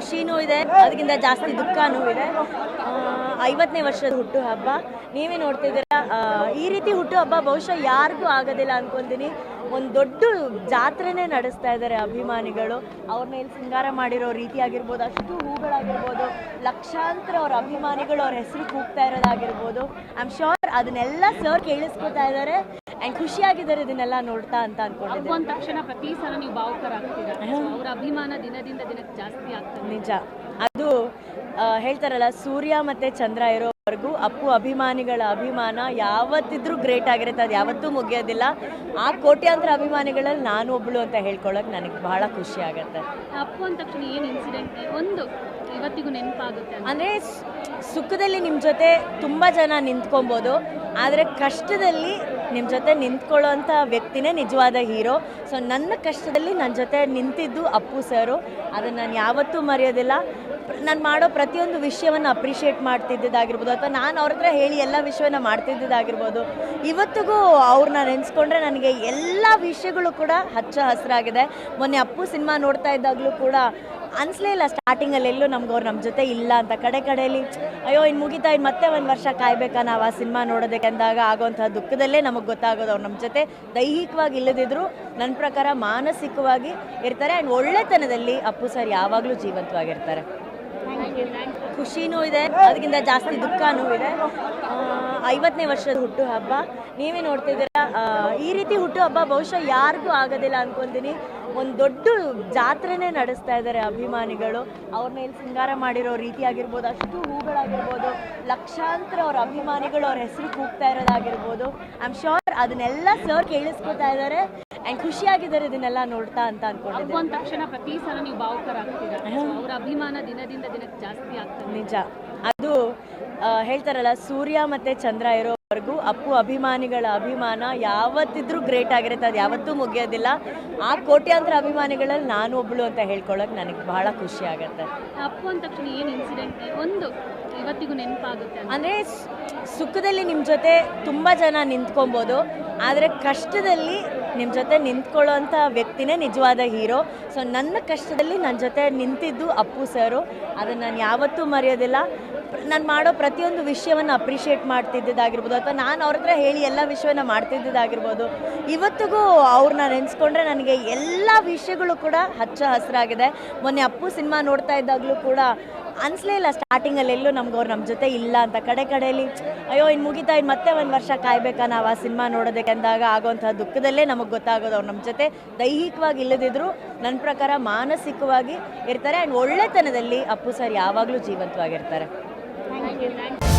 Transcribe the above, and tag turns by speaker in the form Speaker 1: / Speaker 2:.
Speaker 1: ಖುಷಿನೂ ಇದೆ ಅದಕ್ಕಿಂತ ಜಾಸ್ತಿ ದುಃಖನೂ ಇದೆ. ಐವತ್ತನೇ ವರ್ಷದ ಹುಟ್ಟು ಹಬ್ಬ. ನೀವೇ ನೋಡ್ತಿದ್ದೀರಾ ಈ ರೀತಿ ಹುಟ್ಟು ಹಬ್ಬ ಬಹುಶಃ ಯಾರಿಗೂ ಆಗೋದಿಲ್ಲ ಅನ್ಕೊಂತೀನಿ. ಒಂದು ದೊಡ್ಡ ಜಾತ್ರೆನೇ ನಡೆಸ್ತಾ ಇದ್ದಾರೆ ಅಭಿಮಾನಿಗಳು. ಅವ್ರ ಮೇಲೆ ಸಿಂಗಾರ ಮಾಡಿರೋ ರೀತಿ ಆಗಿರ್ಬೋದು, ಅಷ್ಟು ಹೂಗಳಾಗಿರ್ಬೋದು, ಲಕ್ಷಾಂತರ ಅವ್ರ ಅಭಿಮಾನಿಗಳು ಅವ್ರ ಹೆಸರು ಕೂಗ್ತಾ ಇರೋದಾಗಿರ್ಬೋದು. ಐ ಆಮ್ ಶೋರ್ ಅದನ್ನೆಲ್ಲ ಸರ್ ಕೇಳಿಸ್ಕೊತಾ ಇದ್ದಾರೆ. ಆ್ಯಂಡ್ ಖುಷಿಯಾಗಿದ್ದಾರೆ ಇದನ್ನೆಲ್ಲ ನೋಡ್ತಾ ಅಂತ ಅನ್ಕೊಂಡಿದ್ದೀನಿ.
Speaker 2: ಅಂದ ತಕ್ಷಣ ಪ್ರತಿ ಸಲ ನೀವು ಭಾವುಕರಾಗ್ತೀರಾ ಅವರ ಅಭಿಮಾನ ದಿನದಿಂದ ದಿನಕ್ಕೆ ಜಾಸ್ತಿ ಆಗ್ತದೆ
Speaker 1: ನಿಜ. ಅದು ಹೇಳ್ತಾರಲ್ಲ ಸೂರ್ಯ ಮತ್ತೆ ಚಂದ್ರ ಇರೋವರೆಗೂ ಅಪ್ಪು ಅಭಿಮಾನಿಗಳ ಅಭಿಮಾನ ಯಾವತ್ತಿದ್ರೂ ಗ್ರೇಟ್ ಆಗಿರುತ್ತೆ. ಅದು ಯಾವತ್ತೂ ಮುಗಿಯೋದಿಲ್ಲ. ಆ ಕೋಟ್ಯಾಂತರ ಅಭಿಮಾನಿಗಳಲ್ಲಿ ನಾನು ಒಬ್ಳು ಅಂತ ಹೇಳ್ಕೊಳ್ಳೋಕೆ ನನಗೆ ಬಹಳ ಖುಷಿ ಆಗುತ್ತೆ.
Speaker 2: ಅಪ್ಪು ಅಂದ ತಕ್ಷಣ ಏನು ಇನ್ಸಿಡೆಂಟ್ ಒಂದು ಇವತ್ತಿಗೂ ನೆನಪಾಗುತ್ತೆ.
Speaker 1: ಅಂದರೆ ಸುಖದಲ್ಲಿ ನಿಮ್ಮ ಜೊತೆ ತುಂಬ ಜನ ನಿಂತ್ಕೊಬೋದು. ಆದರೆ ಕಷ್ಟದಲ್ಲಿ ನಿಮ್ಮ ಜೊತೆ ನಿಂತ್ಕೊಳ್ಳೋಂಥ ವ್ಯಕ್ತಿನೇ ನಿಜವಾದ ಹೀರೋ. ಸೊ ನನ್ನ ಕಷ್ಟದಲ್ಲಿ ನನ್ನ ಜೊತೆ ನಿಂತಿದ್ದು ಅಪ್ಪು ಸರು. ಅದನ್ನು ನಾನು ಯಾವತ್ತೂ ಮರೆಯೋದಿಲ್ಲ. ನಾನು ಮಾಡೋ ಪ್ರತಿಯೊಂದು ವಿಷಯವನ್ನು ಅಪ್ರಿಷಿಯೇಟ್ ಮಾಡ್ತಿದ್ದಿದ್ದಾಗಿರ್ಬೋದು ಅಥವಾ ನಾನು ಅವ್ರ ಹತ್ರ ಹೇಳಿ ಎಲ್ಲ ವಿಷಯವನ್ನು ಮಾಡ್ತಿದ್ದಿದ್ದಾಗಿರ್ಬೋದು. ಇವತ್ತಿಗೂ ಅವ್ರನ್ನ ನೆನೆಸ್ಕೊಂಡ್ರೆ ನನಗೆ ಎಲ್ಲ ವಿಷಯಗಳು ಕೂಡ ಹಚ್ಚ ಹಸಿರಾಗಿದೆ. ಮೊನ್ನೆ ಅಪ್ಪು ಸಿನಿಮಾ ನೋಡ್ತಾ ಇದ್ದಾಗಲೂ ಕೂಡ ಅನ್ಸ್ಲೇ ಇಲ್ಲ ಸ್ಟಾರ್ಟಿಂಗಲ್ಲಿ ಎಲ್ಲೂ ನಮ್ಗೆ ಅವ್ರು ನಮ್ಮ ಜೊತೆ ಇಲ್ಲ ಅಂತ. ಕಡೆ ಕಡೆಯಲ್ಲಿ, ಅಯ್ಯೋ ಇನ್ನು ಮುಗಿತಾ ಇನ್ನು ಮತ್ತೆ ಒಂದು ವರ್ಷ ಕಾಯ್ಬೇಕಾ? ನಾವು ಆ ಸಿನಿಮಾ ನೋಡೋದಕ್ಕೆ ಅಂದಾಗ ಆಗೋಂಥ ದುಃಖದಲ್ಲೇ ನಮಗೆ ಗೊತ್ತಾಗೋದು ಅವ್ರು ನಮ್ಮ ಜೊತೆ. ದೈಹಿಕವಾಗಿ ಇಲ್ಲದಿದ್ರು ನನ್ನ ಪ್ರಕಾರ ಮಾನಸಿಕವಾಗಿ ಇರ್ತಾರೆ. ಆ್ಯಂಡ್ ಒಳ್ಳೆತನದಲ್ಲಿ ಅಪ್ಪು ಸರ್ ಯಾವಾಗಲೂ ಜೀವಂತವಾಗಿರ್ತಾರೆ. ಖುಷಿನೂ ಇದೆ, ಅದಕ್ಕಿಂತ ಜಾಸ್ತಿ ದುಃಖನೂ ಇದೆ. ಐವತ್ತನೇ ವರ್ಷದ ಹುಟ್ಟು ಹಬ್ಬ ನೀವೇ ನೋಡ್ತಿದ್ದೀರಾ? ಈ ರೀತಿ ಹುಟ್ಟು ಹಬ್ಬ ಬಹುಶಃ ಯಾರಿಗೂ ಆಗೋದಿಲ್ಲ ಅನ್ಕೊಂತೀನಿ. ಒಂದು ದೊಡ್ಡ ಜಾತ್ರೆನೇ ನಡೆಸ್ತಾ ಇದ್ದಾರೆ ಅಭಿಮಾನಿಗಳು. ಅವ್ರ ಮೇಲೆ ಸಿಂಗಾರ ಮಾಡಿರೋ ರೀತಿ ಆಗಿರ್ಬೋದು ಅಷ್ಟು ಹೂಗಳಾಗಿರ್ಬೋದು ಲಕ್ಷಾಂತರ ಅವ್ರ ಅಭಿಮಾನಿಗಳು ಅವ್ರ ಹೆಸರು ಕೂಗ್ತಾ ಇರೋದಾಗಿರ್ಬೋದು. ಐ ಆಮ್ ಶೋರ್ ಅದನ್ನೆಲ್ಲ ಸರ್ ಕೇಳಿಸ್ಕೊತಾ ಇದ್ದಾರೆ ಆ್ಯಂಡ್ ಖುಷಿಯಾಗಿದ್ದಾರೆ ಇದನ್ನೆಲ್ಲ ನೋಡ್ತಾ ಅಂತ
Speaker 2: ಅನ್ಕೊಂಡು
Speaker 1: ಅನ್ಕೊಂಡಿದ್ದೀನಿ
Speaker 2: ಅಂದ ತಕ್ಷಣ ಪ್ರತಿ ಸಲ ನೀವು ಭಾವುಕರಾಗ್ತೀರಾ? ಅವರ ಅಭಿಮಾನ ದಿನದಿಂದ ದಿನಕ್ಕೆ ಜಾಸ್ತಿ ಆಗ್ತದೆ
Speaker 1: ನಿಜ. ಅದು ಹೇಳ್ತಾರಲ್ಲ ಸೂರ್ಯ ಮತ್ತೆ ಚಂದ್ರ ಇರೋವರೆಗೂ ಅಪ್ಪು ಅಭಿಮಾನಿಗಳ ಅಭಿಮಾನ ಯಾವತ್ತಿದ್ರೂ ಗ್ರೇಟ್ ಆಗಿರುತ್ತೆ. ಅದು ಯಾವತ್ತೂ ಮುಗಿಯೋದಿಲ್ಲ. ಆ ಕೋಟ್ಯಾಂತರ ಅಭಿಮಾನಿಗಳಲ್ಲಿ ನಾನು ಒಬ್ಳು ಅಂತ ಹೇಳ್ಕೊಳ್ಳೋಕೆ ನನಗೆ ಬಹಳ ಖುಷಿ ಆಗುತ್ತೆ.
Speaker 2: ಅಪ್ಪು ಅಂದ ತಕ್ಷಣ ಏನು ಇನ್ಸಿಡೆಂಟ್ ಒಂದು ಇವತ್ತಿಗೂ ನೆನಪಾಗುತ್ತೆ.
Speaker 1: ಅಂದರೆ ಸುಖದಲ್ಲಿ ನಿಮ್ಮ ಜೊತೆ ತುಂಬ ಜನ ನಿಂತ್ಕೊಬೋದು. ಆದರೆ ಕಷ್ಟದಲ್ಲಿ ನಿಮ್ಮ ಜೊತೆ ನಿಂತ್ಕೊಳ್ಳೋಂಥ ವ್ಯಕ್ತಿನೇ ನಿಜವಾದ ಹೀರೋ. ಸೊ ನನ್ನ ಕಷ್ಟದಲ್ಲಿ ನನ್ನ ಜೊತೆ ನಿಂತಿದ್ದು ಅಪ್ಪು ಸರು. ಅದನ್ನು ನಾನು ಯಾವತ್ತೂ ಮರೆಯೋದಿಲ್ಲ. ನಾನು ಮಾಡೋ ಪ್ರತಿಯೊಂದು ವಿಷಯವನ್ನು ಅಪ್ರಿಷಿಯೇಟ್ ಮಾಡ್ತಿದ್ದಿದ್ದಾಗಿರ್ಬೋದು, ಅಥವಾ ನಾನು ಅವ್ರ ಹತ್ರ ಹೇಳಿ ಎಲ್ಲ ವಿಷಯವನ್ನು ಮಾಡ್ತಿದ್ದಿದ್ದಾಗಿರ್ಬೋದು, ಇವತ್ತಿಗೂ ಅವ್ರನ್ನ ನೆನೆಸ್ಕೊಂಡ್ರೆ ನನಗೆ ಎಲ್ಲ ವಿಷಯಗಳು ಕೂಡ ಹಚ್ಚ ಹಸಿರಾಗಿದೆ. ಮೊನ್ನೆ ಅಪ್ಪು ಸಿನಿಮಾ ನೋಡ್ತಾ ಇದ್ದಾಗಲೂ ಕೂಡ ಅನಿಸ್ಲೇ ಇಲ್ಲ ಸ್ಟಾರ್ಟಿಂಗಲ್ಲಿ ಎಲ್ಲೂ ನಮ್ಗೆ ಅವ್ರು ನಮ್ಮ ಜೊತೆ ಇಲ್ಲ ಅಂತ. ಕಡೆ ಕಡೆಯಲ್ಲಿ ಅಯ್ಯೋ ಇನ್ನು ಮುಗಿತಾ ಇನ್ನು ಮತ್ತೆ ಒಂದು ವರ್ಷ ಕಾಯ್ಬೇಕಾ ನಾವು ಆ ಸಿನಿಮಾ ನೋಡೋದಕ್ಕೆ? ಅಂದಾಗ ಆಗೋಂಥ ದುಃಖದಲ್ಲೇ ನಮಗೆ ಗೊತ್ತಾಗೋದು ಅವ್ರು ನಮ್ಮ ಜೊತೆ. ದೈಹಿಕವಾಗಿ ಇಲ್ಲದಿದ್ರು ನನ್ನ ಪ್ರಕಾರ ಮಾನಸಿಕವಾಗಿ ಇರ್ತಾರೆ. ಆ್ಯಂಡ್ ಒಳ್ಳೆತನದಲ್ಲಿ ಅಪ್ಪು ಸರ್ ಯಾವಾಗಲೂ ಜೀವಂತವಾಗಿರ್ತಾರೆ.
Speaker 2: you. Thanks.